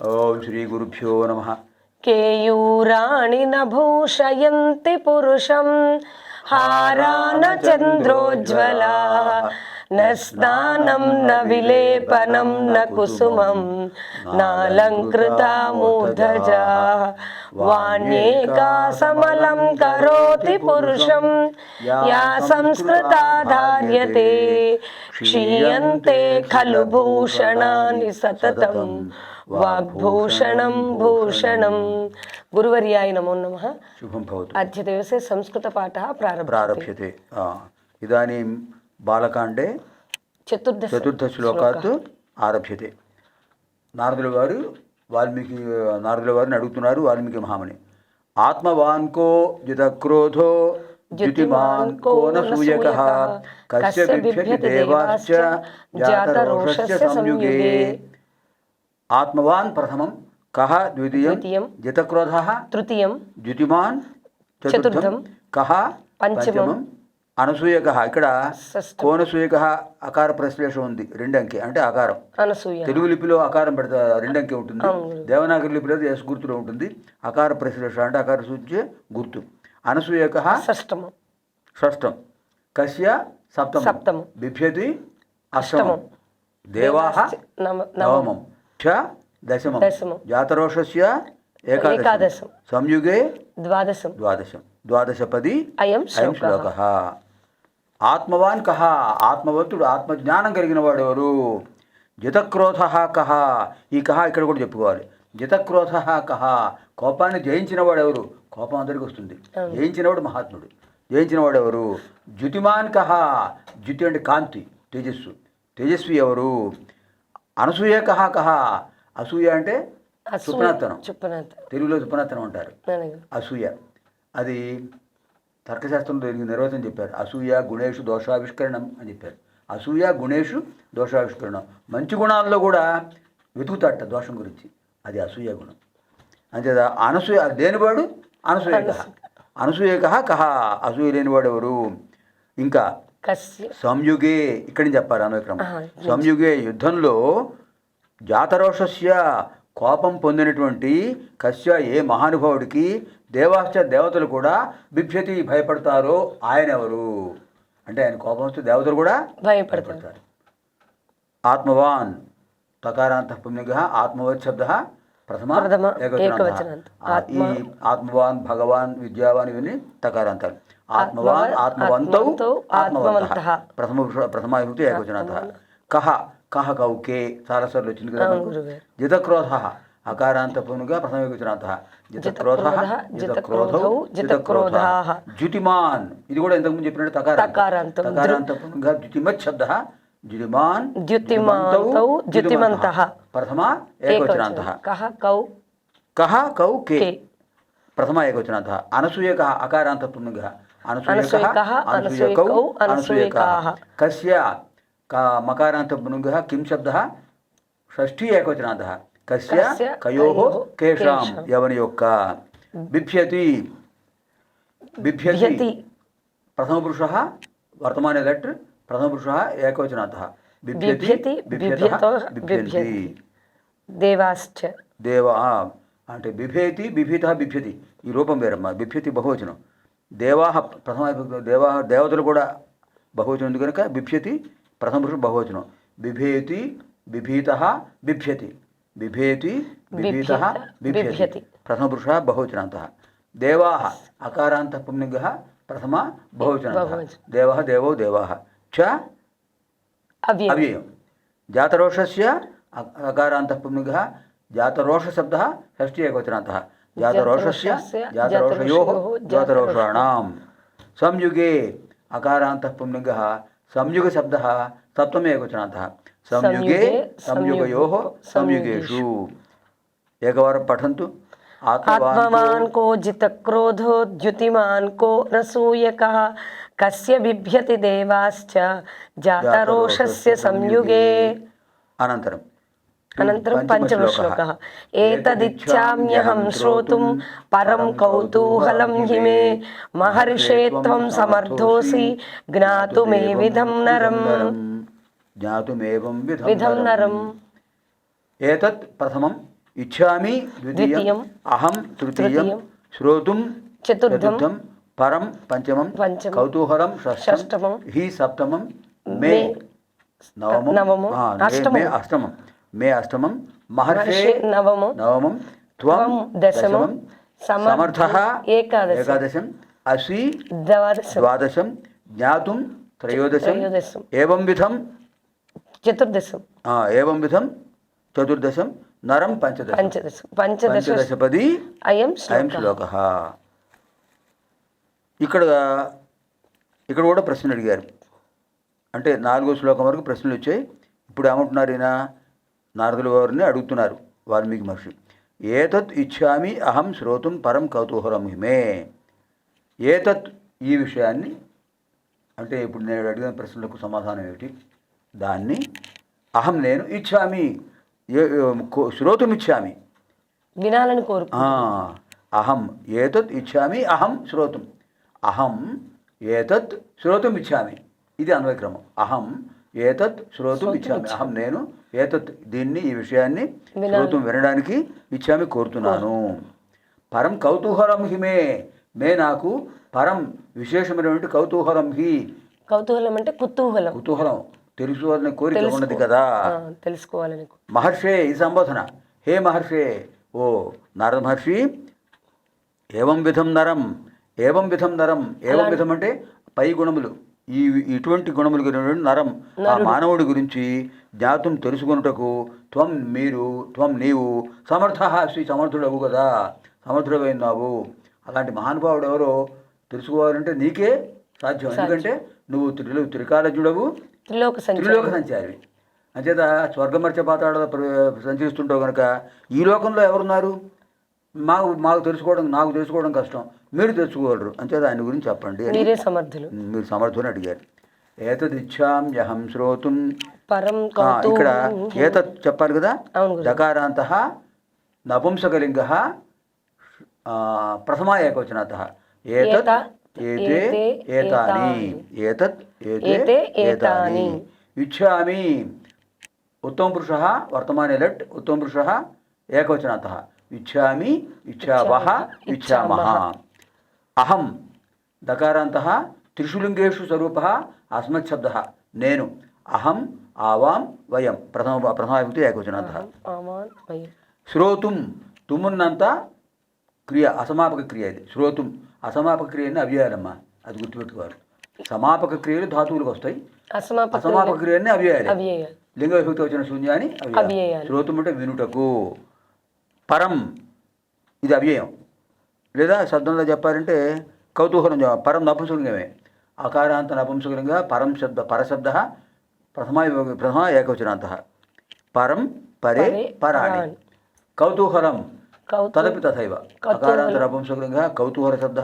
ఓం శ్రీ గురుభ్యో నమ. కేయూరాణి న భూషయంతి పురుషం హారాన చంద్రోజ్వలా న స్నానం న విలేపనం న కుసుమం నాలంకృతా మూర్ధజా. వాణ్యేకా సమలం కరోతి పురుషం యా సంస్కృతా ధార్యతే. క్షీయంతే ఖలు భూషణాని సతతం వాగ్భూషణం భూషణం. గురువర్యాయ నమో నమ. శుభం భవతు. అద్య దివసే సంస్కృతపాఠ ప్రారంభ ప్రారభ్యతే. ఇదానీం బాలకాండే చతుర్దశ చతుర్థశ్లోకాత్ ఆరభ్యతే. నారదుల వారు వాల్మీకి నారదుల వారిని అడుగుతున్నారు వాల్మీకి మహామణి ఆత్మవాన్కో జితక్రోధో ద్యుతిమాన్కో నూయక కస్య బిభ్యతి దేవాశ్చ జాతరోషస్య సంయుగే. ఆత్మవాన్ ప్రథమం కహ ద్వితీయం జితక్రోధ తృతీయం. ద్యుతిమాన్ చతుర్థం చతుర్థం. కహ పంచమం అనసూయక ఇక్కడ కోనసూయక అకార ప్రశ్లేషం ఉంది రెండు అంకె అంటే ఆకారం తెలుగు లిపిలో ఆకారం పెడతా రెండు అంకె ఉంటుంది దేవనాగరి లిపిలో ఎస్ గుర్తులో ఉంటుంది. అకార ప్రశ్లేష అంటే అకార సూచ్య గుర్తు. అనసూయక షష్టమం. షష్టం. కస్య సప్తమం. సప్తమం. బిభ్యతి అష్టమం. దేవాః నమ నవమం. చ దశమం. దశమం. జాతరోషస్య ఏకాదశం. సంయుగే ద్వాదశం. ద్వాదశం. ద్వాదశపది అయం శ్లోక. ఆత్మవాన్ కహ ఆత్మవంతుడు ఆత్మజ్ఞానం కలిగిన వాడెవరు జితక్రోధ కహ. ఈ కహ ఇక్కడ కూడా చెప్పుకోవాలి. జితక్రోధ కహ. కోపాన్ని జయించిన వాడెవరు కోపం అందరికి వస్తుంది. జయించినవాడు మహాత్ముడు. జయించిన వాడెవరు జ్యుతిమాన్ కహ. జ్యుతి అంటే కాంతి తేజస్సు. తేజస్వి ఎవరు? అనసూయ కహ కహ. అసూయ అంటే సుప్నాతనం చెప్పనంత తెలుగులో సుప్నాతనం అంటారు. అసూయ. అది తర్కశాస్త్రంలో దీనికి నిర్వచనం చెప్పారు. అసూయ గుణేషు దోషావిష్కరణం అని చెప్పారు. అసూయ గుణేషు దోషావిష్కరణం. మంచి గుణాల్లో కూడా వెతుకుతాట దోషం గురించి. అది అసూయ గుణం. అంతేదా అనసూయ దేనివాడు అనసూయ కహ. అనసూయ కహ కహ. అసూయ లేనివాడు ఎవరు? ఇంకా సంయుగే. ఇక్కడి నుంచి చెప్పాలి అనుక్రమం సంయుగే యుద్ధంలో జాతరోషస్య కోపం పొందినటువంటి కశ్య ఏ మహానుభావుడికి దేవాశ్చ దేవతలు కూడా బిభ్యతి భయపడతారో ఆయన ఎవరు అంటే ఆయన కోపం వస్తే దేవతలు కూడా భయపడతారు. ఆత్మవాన్ తకారాంత పుణ్యగ ఆత్మవత్ శబ్ద ప్రథమ ఈ ఆత్మవాన్ భగవాన్ విద్యావాన్ ఇవన్నీ తకారాంతాలు. ఆత్మవాన్ ఆత్మవంతౌ ఆత్మవంతౌ. ప్రథమ పురుష- ప్రథమ విభక్తి ఏకవచనాంతః. కహ కహ కౌకే చాలా సార్లు వచ్చింది కదా మనకు. గురుగారు. జితక్రోధ అకారాంత పునుగా ప్రథమ విభక్తినాంత జితక్రోధ జితక్రోధః, జితక్రోధౌ జితక్రోధౌ, జితక్రోధ జితక్రోధాః. ద్యుతిమాన్ ఇది కూడా ఇంతకుముందు చెప్పినట్టు తకారాంతం తకారాంతం. తకారాంత పునుగా ద్యుతిమత్ శబ్ద ద్యుతిమాన్ ద్యుతిమాంతౌ, ద్యుతిమంతః. ప్రథమ ఏకవచనాంతః కహ కౌ కహ కౌ కే కే ప్రథమ ఏకవచనాంతః అనసూయ కహ అకారాంత పునుగా అనసూయ అనసూయకః, అనసూయకౌ అనసూయకౌ, అనసూయకాః అనసూయకాః. కస్య క మకారాంత పునుగः కిం శబ్దः? షష్ఠీ ఏకవచనాంతः కస్య కయోः కేషాం. ఎవని యొక్క. బిభ్యతి. బిభ్యతి. భ్యతి ప్రథమ పురుషः వర్తమానే దట్ ప్రథమ పురుషः ఏకవచనాంతः బిభ్యతి బిభ్యతి. దేవాశ్చ. దేవ అంటే బిభేతి బిభీత బిభ్యతి. ఈ రూపం వేరమ్మా. బిభ్యతి బహువచనం. దేవా ప్రథమ దేవా దేవతలు కూడా బహువచనం కనుక బిభ్యతి ప్రథమ పురుషుడు బహువచనం బిభేతి బిభీత బిభ్యతి బిభేతి బిభీత బిభ్యతి బిభ్యతి. ప్రథమ పురుష బహువచనాంత దేవా అకారాంత పుంలింగ ప్రథమ బహువచన బహువచనం. దేవ దేవో దేవా చ అవ్యయం అవ్యయం జాతరోషస్య అ- అకారాంతః పుంలింగः జాతరోషశబ్దः షష్ఠీ ఏకవచనాन्तः संयुग शब्द संयुगशब्दः सप्तमेकवचनार्थः। संयुगे संयुगो संयुगयोः संयुगेषु। एकवारं पठन्तु। आत्मान को जित क्रोधो द्युतिमान को रसूय सूयक कस्य बिभ्यति देवाश्च जातरोषस्य संयुगे। अनंतरम ద్యుతిమాన్ కో నసూయకః కస్య బిభ్యతి దేవాశ్చ జాతరోషస్య సంయుగే అనంతరం అనంతరం పంచమ శ్లోకः ఏతదిచ్ఛామ్యహం శ్రోతుం పరం కౌతూహలం హి మే మహర్షే త్వం సమర్థోసి జ్ఞాతుమే విధం నరం జ్ఞాతుమేవం విధం నరం ఏతత్ ప్రథమం ఇచ్చామి ద్వితీయం ద్వితీయం. అహం మే అష్టమం. మహర్షే నవమం నవమం త్వం దశమం. సమర్థ ఏకాదశం. ఏకాదశం అసి ద్వాదశం ద్వాదశం జ్ఞాతుం త్రయోదశం. ఏవం విధం చతుర్దశం ఏవం విధం చతుర్దశం నరం పంచదశం పంచదశం పంచదశ పంచదశపది అయం అయం శ్లోక ఇక్కడ ఇక్కడ కూడా ప్రశ్న అడిగారు అంటే నాలుగో శ్లోకం వరకు ప్రశ్నలు వచ్చాయి ఇప్పుడు ఏమంటున్నారు ఈయన నారదుల వారిని అడుగుతున్నారు. వాల్మీకి మహర్షి ఏతత్ ఇచ్చామి అహం శ్రోతుం పరం కౌతూహలం హిమే ఏతత్ ఈ విషయాన్ని అంటే ఇప్పుడు నేను అడిగిన ప్రశ్నలకు సమాధానం ఏమిటి? దాన్ని అహం నేను ఇచ్చామి శ్రోతుం ఇచ్చామి. వినాలని కోరుకు ఆ, అహం ఏతత్ ఇచ్చామి అహం శ్రోతుం. అహం ఏతత్ శ్రోతుం ఇచ్చామి. ఇది అన్వయక్రమం అహం ఏతత్ శ్రోతుం ఇచ్చామి. అహం నేను ఏతత్ దీన్ని ఈ విషయాన్ని. శ్రోతుం వినడానికి ఇచ్చామి కోరుతున్నాను. పరం కౌతూహలం హిమే మే. నాకు పరం విశేషమైనటువంటి కౌతూహలం హి. కౌతూహలం అంటే కుతూహలం. కుతూహలం. తెలుసుకోవాలని కోరిక ఉన్నది కదా. తెలుసుకోవాలని మహర్షే ఈ సంబోధన. హే మహర్షే ఓ నారద మహర్షి ఏవం విధం నరం? ఏవం విధం నరం? ఏవం విధం అంటే పై గుణములు. ఈ ఇటువంటి గుణములు కలిగినటువంటి నరం ఆ మానవుడి గురించి జ్ఞాతం తెలుసుకొనుటకు త్వం మీరు త్వం నీవు సమర్థ శ్రీ సమర్థుడవు కదా సమర్థుడమైనావు అలాంటి మహానుభావుడు ఎవరో తెలుసుకోవాలంటే నీకే సాధ్యం. ఎందుకంటే నువ్వు త్రిలు త్రికాలజ్ఞుడవు త్రిలోక త్రిలోక సంచారి. అంచేత స్వర్గమర్చ పాతాళ సంచరిస్తుంటావు కనుక ఈ లోకంలో ఎవరున్నారు? మాకు మాకు తెలుసుకోవడం నాకు తెలుసుకోవడం కష్టం. మీరు తెలుసుకోగలరు. అంచేత ఆయన గురించి చెప్పండి మీరే సమర్థులు. మీరు సమర్థుని అడిగారు. ఏతదిచ్చామ్యహం శ్రోతుం. పరం ఇక్కడ ఏతత్ చెప్పాలి కదా. దకారాంత నపుంసకలింగ ప్రథమా ఏకవచనాత ఏతత్ ఏత, ఏతే ఏతే, ఏతాని. ఏతత్ ఏతే ఏతే, ఏతాని. ఏతాని. ఇచ్చామి ఉత్తమ పురుష వర్తమానే లట్. ఉత్తమ పురుష ఏకవచనాత ఇచ్చామి ఇచ్చావహ ఇచ్చామః అహం దకారాంత త్రిషులింగేషు స్వరూప అస్మత్శబ్ద నేను అహం ఆవాం వయం ప్రథమ ప్రథమ విభక్తి ఏకవచనాంత. శ్రోతుం తుమ్మున్నంత క్రియ అసమాపక క్రియ ఇది శ్రోతుం అసమాపక క్రియని అవ్యాయాలమ్మా అది గుర్తుపెట్టుకోవాలి సమాపక క్రియలు ధాతువులకు వస్తాయి అసమాపక అసమాపక క్రియని అవ్యాయాలి లింగ విభక్తి వచ్చిన శూన్యాన్ని. శ్రోతం అంటే వినుటకు పరం ఇది అవ్యయం. లేదా శబ్దంలో చెప్పారంటే కౌతూహలం పరం నపుంసకలింగమే. అకారాంత నపుంసకలింగ పరం శబ్ద పరశబ్ద ప్రథమ ప్రథమ ఏకవచనాంత. పరం పరే పరే, పరాణి. కౌతూహలం కౌతూ తదపి తథైవ. అకారాంత నపుంసకలింగ కౌతూహల శబ్ద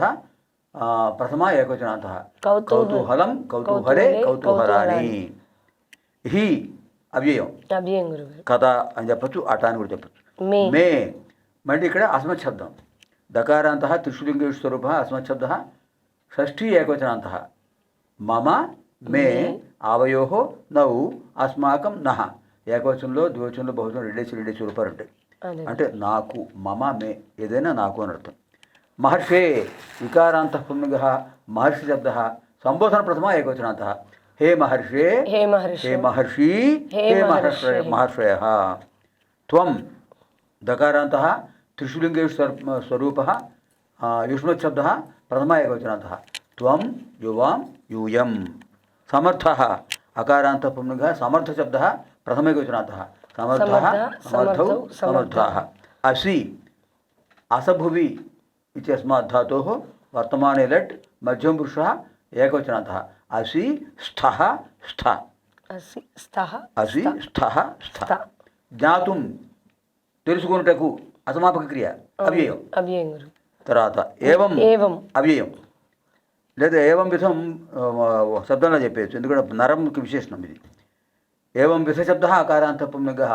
ప్రథమ ఏకవచనాంత. కౌతూహల- కౌతూహలం కౌతూహలే కౌతూహలే, కౌతూహలాని. హి అవ్యయం. కథ అని చెప్పచ్చు అట అని కూడా చెప్పచ్చు. మే. మే. మళ్ళీ ఇక్కడ అస్మత్ శబ్దం దకారాంత త్రిశులింగేషు స్వరూప అస్మత్ శబ్ద షష్ఠీ ఏకవచనాంత. మమ మే ఆవయో నౌ అస్మాకం నహ ఏకవచనంలో ద్వివచనంలో బహువచనం రెండేసి రెండేసి రూపాయలు ఉంటాయి. అంటే నాకు మమ మే ఏదైనా నాకు అని అర్థం. మహర్షే వికారాంత పుణ్య మహర్షి శబ్ద సంబోధన ప్రథమ ఏకవచనాంత. హే మహర్షే హే మహర్షి. హే మహర్షి హే హే మహర్షే. మహర్షయ మహర్షయ. త్వం దకారాంత త్రిశులింగేషు స్వర్- స్వరూప యుష్మత్శబ్ద ప్రథమ ఏకవచనాంత త్వం యువాం యూయం సమర్థ అకారాంత పుంగ సమర్థ శబ్ద ప్రథమ ఏకవచనాంత సమర్థ సమర్థ, సమర్థౌ సమర్థౌ, సమర్థా అసి అసభువి ఇత్యస్మాత్ ధాతోः వర్తమానే లట్ మధ్యం పురుషः ఏకవచనాంతः అసి స్థः స్థ అసి తెలుసుకొనుటకు అసమాపక క్రియ అవ్యయం. తర్వాత ఏవం ఏవం. అవ్యయం. లేదా ఏవం విధం శబ్దంలో చెప్పేయచ్చు. ఎందుకంటే నరంకి విశేషణం ఇది. ఏవం విధ శబ్ద అకారాంత పుంగ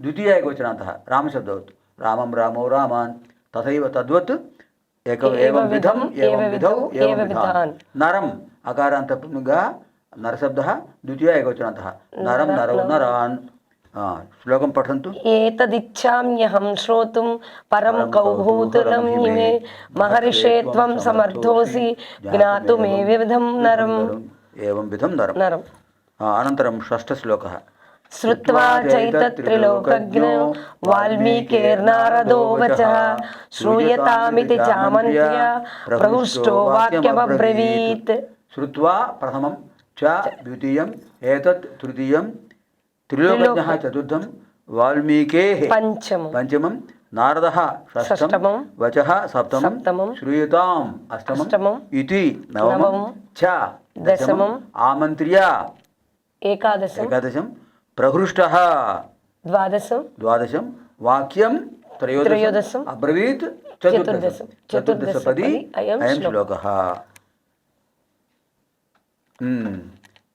ద్వితీయ ఏకవచనాంత రామశబ్దవత్ రామం రామో రామాన్ తథైవ తద్వత్ ఏక ఏవం విధం ఏవం విధౌ ఏవం విధాన్. నరం అకారాంత పుంగ నరశబ్ద ద్వితీయ ఏకవచనాంత. నరం నరౌ. నరాన్. ఆ, శ్లోకం పఠంతు ఏతదిచ్ఛామ్యహం శ్రోతుం పరం కౌభూతులం ఇమే మహర్షే త్వం సమర్థోసి జ్ఞాతు మే వివిధం నరం ఏం విధం నరం నరం ఆ, అనంతరం షష్ఠశ్లోక శ్రుత్వా చైతత్రిలోకజ్ఞో వాల్మీకిర్నారదో వచః శ్రూయతామితి చామంత్య ప్రహృష్టో వాక్యమబ్రవీత్ శ్రుత్వా ప్రథమం చ ద్వితీయం ఏతత్ తృతీయం త్రిలోకజ్ఞ చతుర్థం వాల్మీకే పంచమం. పంచమం. నారద షష్టం. షష్టమం, వచ సప్తమం. శ్రూయతాం అష్టమం. ఇది నవమం. చ దశమం, ఆమంత్ర్య. ఏకాదశం. ఏకాదశం. ప్రహృష్ట. ద్వాదశం. ద్వాదశం. వాక్యం. త్రయోదశం. అబ్రవీత్. చతుర్దశం. చతుర్దశపది చతుర్దశపది అయం. శ్లోక.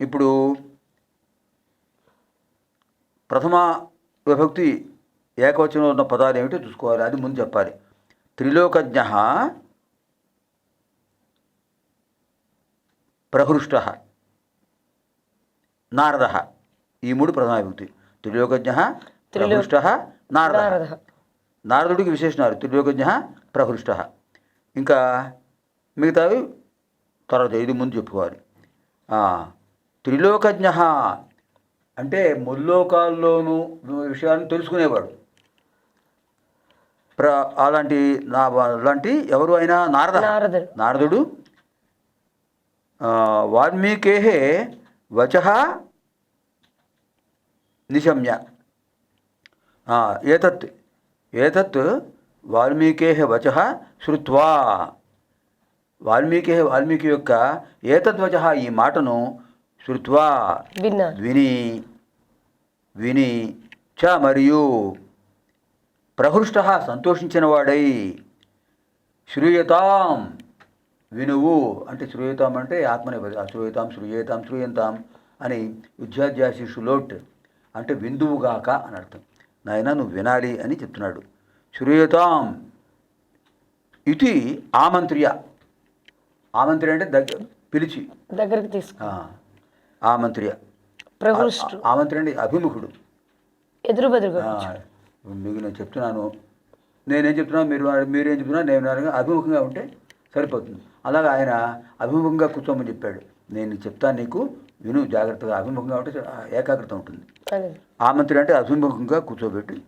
ఇప్పుడు ప్రథమ విభక్తి ఏకవచనంలో ఉన్న పదాలు ఏమిటో చూసుకోవాలి. అది ముందు చెప్పాలి. త్రిలోకజ్ఞ ప్రహృష్ట నారద ఈ మూడు ప్రథమ విభక్తి. త్రిలోకజ్ఞ ప్రహృష్ట నారద. నారద. నారదుడికి విశేషణాలు. త్రిలోకజ్ఞ ప్రహృష్ట. ఇంకా మిగతావి తర్వాత ఇది ముందు చెప్పుకోవాలి. త్రిలోకజ్ఞ అంటే ముల్లోకాల్లోనూ విషయాలను తెలుసుకునేవాడు. ప్ర అలాంటి నా అలాంటి ఎవరు అయినా నారద నారదుడు. వాల్మీకే వచ నిశమ్య. ఏతత్ ఏతత్ వాల్మీకే వచ శ్రుత్వా వాల్మీకి వాల్మీకి యొక్క ఏతద్వచ ఈ మాటను విన్నారు విని విని చ మరియు ప్రహృష్ట సంతోషించిన వాడై శ్రూయతాం వినువు అంటే శ్రూయతాం అంటే ఆత్మనే శ్రూయతాం శ్రూయేతాం శ్రూయంతాం అని విద్యాధ్యాశిషు లోట్ అంటే విందువుగాక అని అర్థం. నాయన నువ్వు వినాలి అని చెప్తున్నాడు. శ్రూయతాం ఇది ఆమంత్ర్య. ఆమంత్ర్య అంటే దగ్గర పిలిచి. దగ్గరికి తీసుకు. ఆ, ఆమంత్ర్య ప్రహృష్టు. ఆమంత్ర్య అంటే అభిముఖుడు. మీకు నేను చెప్తున్నాను. నేనేం చెప్తున్నా మీరు మీరేం చెప్తున్నా నేను. అభిముఖంగా ఉంటే సరిపోతుంది. అలాగే ఆయన అభిముఖంగా కూర్చోమని చెప్పాడు. నేను చెప్తాను నీకు విను జాగ్రత్తగా అభిముఖంగా ఉంటే ఏకాగ్రత ఉంటుంది. ఆమంత్రి అంటే అభిముఖంగా కూర్చోబెట్టి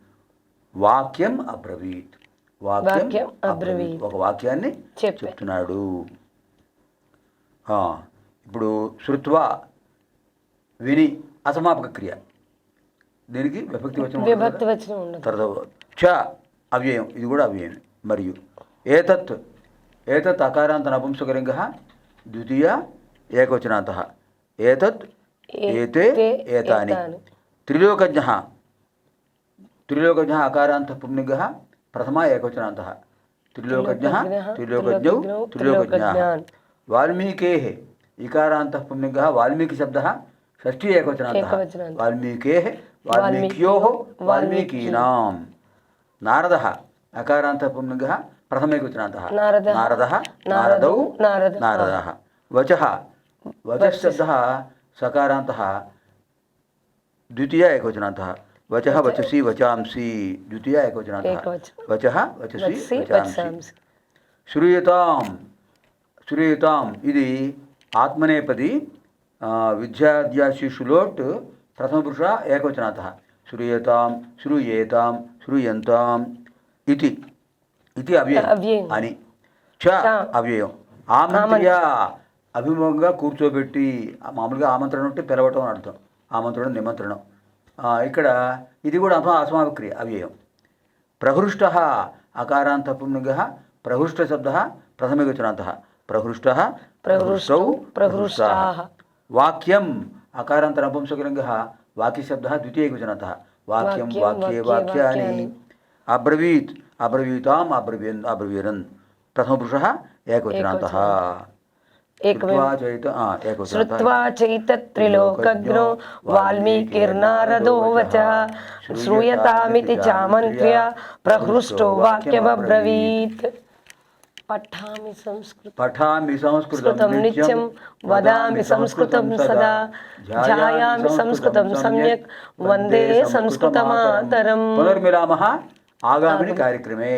వాక్యం అబ్రవీత్. వాక్యం అబ్రవీత్. ఒక వాక్యాన్ని. చెప్తున్నాడు. ఇప్పుడు శృత్వా విని అసమాపక క్రియ. దీనికి విభక్తి? వచ్చిన తర్వాత చ అవ్యయం ఇది కూడా అవ్యయం. మరియు ఏతత్ ఏతత్ అకారాంత నపుంసకలింగ ద్వితీయ ఏకవచనాంత. ఏతత్ ఏతే ఏతే, ఏతాని. త్రిలోకజ్ఞ త్రిలోకజ్ఞ అకారాంత పుంలింగ ప్రథమ ఏకవచనాంత. త్రిలోకజ్ఞ త్రిలోకజ్ఞః, త్రిలోకజ్ఞౌ. వాల్మీకే ఇకారాంత పుంలింగ వాల్మీకి శబ్ద షష్ఠీ ఏకవచనాంతः. వాల్మీకే వాల్మీక్యో వాల్మీకీనాం. నారద అకారాంత పుంలింగ ప్రథమైకవచనాంత నారదः, నారద నారదౌ, నారదౌ నారదः. నారద వచ వచశబ్ద సకారాంత ద్వితీయ ఏకవచనాంత వచ వచసి వచాంసి ద్వితీయ ఏకవచనాంత ఏకవచనం. వచ వచసి. వచాంసి. శ్రూయతాం శ్రూయతాం ఇది ఆత్మనేపది ఆ, విద్యాధ్యాశిషులోట్ ప్రథమపురుష ఏకవచనాత శ్రూయతాం శ్రూయేతాం శ్రూయంతాం ఇది ఇది అవ్యయం. అని. చ. అవ్యయం. ఆమంత్ర్య అభిముఖంగా కూర్చోబెట్టి మామూలుగా ఆమంత్రణ అంటే పిలవటం అని అర్థం. ఆమంత్రణం నిమంత్రణం. ఇక్కడ ఇది కూడా అసమా అసమావిక్రియ అవ్యయం. ప్రహృష్ట అకారాంత పుంలింగ ప్రహృష్ట శబ్ద ప్రథమగచనాంత ప్రహృష్ట ప్రహృష్టౌ, ప్రహృష్టాః. వాక్యం అకారాంత నపుంసకలింగ వాక్యశబ్ద ద్వితీయవచనాంత వాక్యం వాక్యం, వాక్యే వాక్యే, వాక్యాని వాక్యాని. అబ్రవీత్ అబ్రవీతాం అబ్రవీన్ అబ్రవీరన్ ప్రథమపురుష ఏకవచనాంత ఏకమేవ చైత ఆ, ఏకవచనాంతః. శ్రుత్వా పఠామి సంస్కృతం పఠామి సంస్కృతం నిత్యం వదామి సంస్కృతం సదా ధ్యాయామి సంస్కృతం సమ్యక్ వందే సంస్కృతమాతరం పునర్మిలామः ఆగామిని కార్యక్రమే